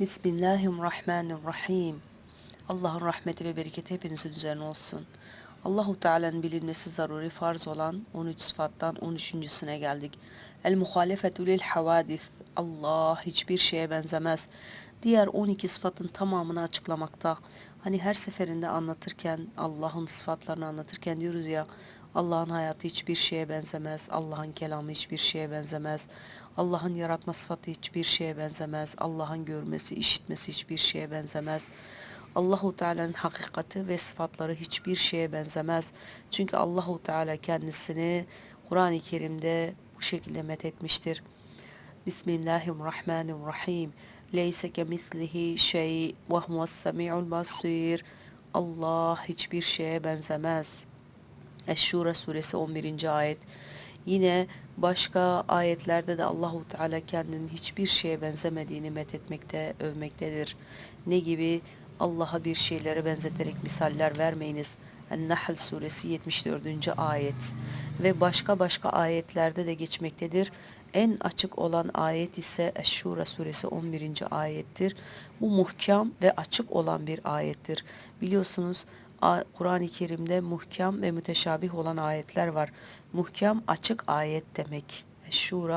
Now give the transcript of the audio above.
Bismillahirrahmanirrahim. Allah'ın rahmeti ve bereketi hepinizin üzerine olsun. Allahu Teala'nın bilinmesi zaruri farz olan 13 sıfattan 13.süne geldik. El muhalefetu lil havadis. Allah hiçbir şeye benzemez. Diğer 12 sıfatın tamamını açıklamakta. Hani her seferinde anlatırken Allah'ın sıfatlarını anlatırken diyoruz ya Allah'ın hayatı hiçbir şeye benzemez. Allah'ın kelamı hiçbir şeye benzemez. Allah'ın yaratma sıfatı hiçbir şeye benzemez. Allah'ın görmesi, işitmesi hiçbir şeye benzemez. Allahu Teala'nın hakikati ve sıfatları hiçbir şeye benzemez. Çünkü Allahu Teala kendisini Kur'an-ı Kerim'de bu şekilde methetmiştir. Bismillahirrahmanirrahim. Leyse kemislihi şey ve huves semi'ul basir. Allah hiçbir şeye benzemez. Eş-Şura suresi 11. ayet. Yine başka ayetlerde de Allahu Teala kendinin hiçbir şeye benzemediğini methetmekte, övmektedir. Ne gibi? Allah'a bir şeylere benzeterek misaller vermeyiniz. En-Nahl suresi 74. ayet ve başka başka ayetlerde de geçmektedir. En açık olan ayet ise Eş-Şura suresi 11. ayettir. Bu muhkam ve açık olan bir ayettir. Biliyorsunuz Kur'an-ı Kerim'de muhkam ve müteşabih olan ayetler var. Muhkam açık ayet demek. Şura